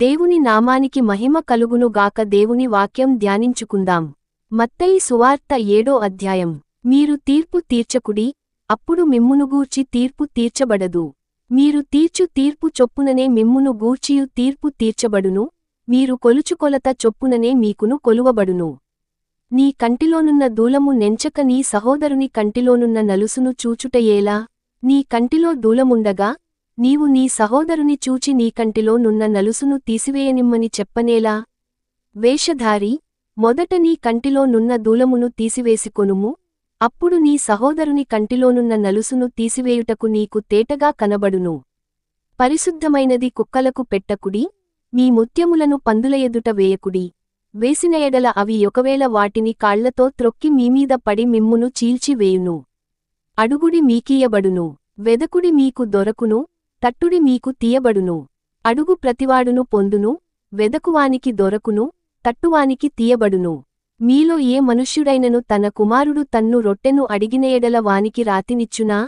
దేవుని నామానికి మహిమ కలుగును గాక దేవుని వాక్యం ధ్యానించుకుందాం. మత్తయి సువార్త ఏడో అధ్యాయం. మీరు తీర్పు తీర్చకుడి అప్పుడు మిమ్మును గూర్చి తీర్పు తీర్చబడదు. మీరు తీర్చు తీర్పు చొప్పుననే మిమ్మును గూర్చియు తీర్పు తీర్చబడును మీరు కొలుచుకొలత చొప్పుననే మీకును కొలువబడును. నీ కంటిలోనున్న దూలము నెంచక నీ సహోదరుని కంటిలోనున్న నలుసును చూచుటయేలా నీ కంటిలో దూలముండగా నీవు నీ సహోదరుని చూచి నీ కంటిలో నున్న నలుసును తీసివేయనిమ్మని చెప్పనేలా? వేషధారి మొదట నీ కంటిలో నున్న దూలమును తీసివేసికొనుము. అప్పుడు నీ సహోదరుని కంటిలోనున్న నలుసును తీసివేయుటకు నీకు తేటగా కనబడును. పరిశుద్ధమైనది కుక్కలకు పెట్టకుడి మీ ముత్యములను పందుల ఎదుట వేయకుడి. వేసిన ఎడల అవి ఒకవేళ వాటిని కాళ్ళతో త్రొక్కి మీమీద పడి మిమ్మును చీల్చివేయును అడుగుడి మీకీయబడును. వెదకుడి మీకు దొరకును. తట్టుడి మీకు తీయబడును. అడుగు ప్రతివాడును పొందును వెదకువానికి దొరకును తట్టువానికి తీయబడును. మీలో ఏ మనుష్యుడైనను తన కుమారుడు తన్ను రొట్టెను అడిగినయడల వానికి రాతినిచ్చునా?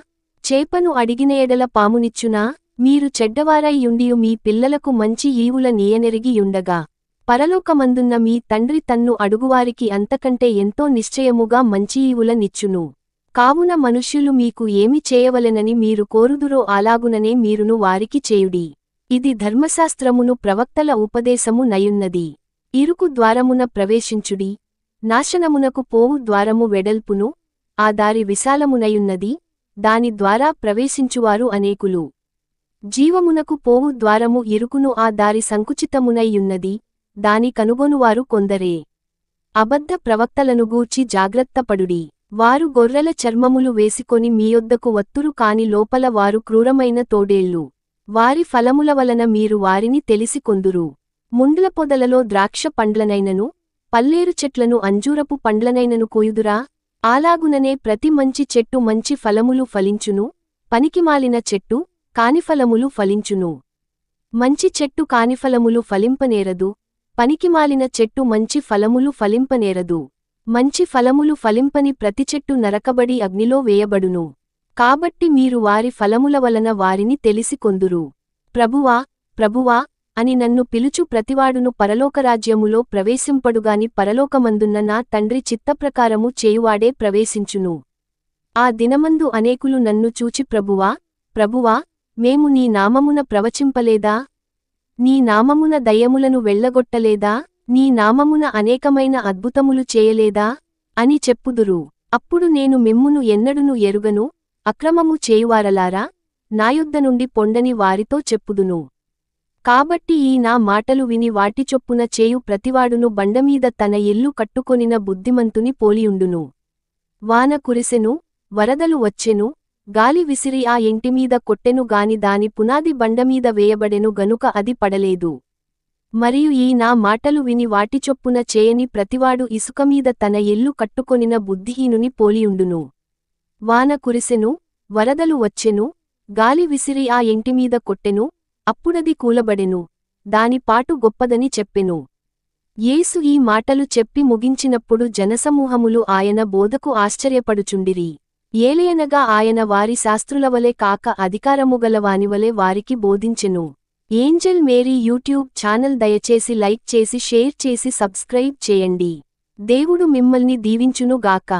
చేపను అడిగినయడల పామునిచ్చునా? మీరు చెడ్డవారైయుండియు మీ పిల్లలకు మంచి ఈవుల నీయనెరిగియుండగా పరలోకమందున్న మీ తండ్రి తన్ను అడుగువారికి అంతకంటే ఎంతో నిశ్చయముగా మంచి ఈవుల నిచ్చును. కావున మనుష్యులు మీకు ఏమి చేయవలెనని మీరు కోరుదురో అలాగుననే మీరును వారికి చేయుడి. ఇది ధర్మశాస్త్రమును ప్రవక్తల ఉపదేశము నయున్నది. ఇరుకు ద్వారమున ప్రవేశించుడి. నాశనమునకు పోవు ద్వారము వెడల్పును ఆ దారి విశాలమునయున్నది. దాని ద్వారా ప్రవేశించువారు అనేకులు. జీవమునకు పోవు ద్వారము ఇరుకును ఆ దారి సంకుచితమునయ్యున్నది. దాని కనుగొనువారు కొందరే. అబద్ధ ప్రవక్తలను గూర్చి జాగ్రత్తపడుడి. వారు గొర్రెల చర్మములు వేసుకొని మీయొద్దకు వత్తురు కాని లోపల వారు క్రూరమైన తోడేళ్ళు. వారి ఫలముల వలన మీరు వారిని తెలిసికొందురు ముండ్ల పొదలలో ద్రాక్ష పండ్లనైనను పల్లేరు చెట్లను అంజూరపు పండ్లనైనను కోయుదురా. ఆలాగుననే ప్రతి మంచి చెట్టు మంచి ఫలములు ఫలించును పనికిమాలిన చెట్టు కానిఫలములు ఫలించును. మంచి చెట్టు కానిఫలములు ఫలింపనేరదు పనికిమాలిన చెట్టు మంచి ఫలములు ఫలింపనేరదు. మంచి ఫలములు ఫలింపని ప్రతి చెట్టు నరకబడి అగ్నిలో వేయబడును. కాబట్టి మీరు వారి ఫలముల వలన వారిని తెలిసికొందురు ప్రభువా ప్రభువా అని నన్ను పిలుచు ప్రతివాడును పరలోకరాజ్యములో ప్రవేశింపడుగాని పరలోకమందున్న నా తండ్రి చిత్తప్రకారము చేయువాడే ప్రవేశించును. ఆ దినమందు అనేకులు నన్ను చూచి ప్రభువా ప్రభువా మేము నీ నామమున ప్రవచింపలేదా? నీ నామమున దయ్యములను వెళ్ళగొట్టలేదా నీ నామమున అనేకమైన అద్భుతములు చేయలేదా? అని చెప్పుదురు. అప్పుడు నేను మిమ్మును ఎన్నడును ఎరుగను అక్రమము చేయువారలారా? నాయుద్ధ నుండి పొండని వారితో చెప్పుదును. కాబట్టి ఈ నా మాటలు విని వాటి చొప్పున చేయు ప్రతివాడును బండమీద తన ఇల్లు కట్టుకొనిన బుద్ధిమంతుని పోలియుండును. వాన కురిసెను వరదలు వచ్చెను గాలి విసిరి ఆ ఇంటిమీద కొట్టెను గాని దాని పునాది బండమీద వేయబడెను గనుక అది పడలేదు. మరియు ఈ నా మాటలు విని వాటి చొప్పున చేయని ప్రతివాడు ఇసుకమీద తన ఇల్లు కట్టుకొనిన బుద్ధిహీనుని పోలియుండును. వాన కురిసెను వరదలు వచ్చెను గాలి విసిరి ఆ ఇంటిమీద కొట్టెను అప్పుడది కూలబడెను దాని పాటు గొప్పదని చెప్పెను. యేసు ఈ మాటలు చెప్పి ముగించినప్పుడు జనసమూహములు ఆయన బోధకు ఆశ్చర్యపడుచుండిరి. ఏలయనగా ఆయన వారి శాస్త్రులవలే కాక అధికారముగలవానివలే వారికి బోధించెను. ఏంజెల్ మేరీ యూట్యూబ్ ఛానల్ దయచేసి లైక్ చేసి షేర్ చేసి సబ్స్క్రైబ్ చేయండి. దేవుడు మిమ్మల్ని దీవించును గాక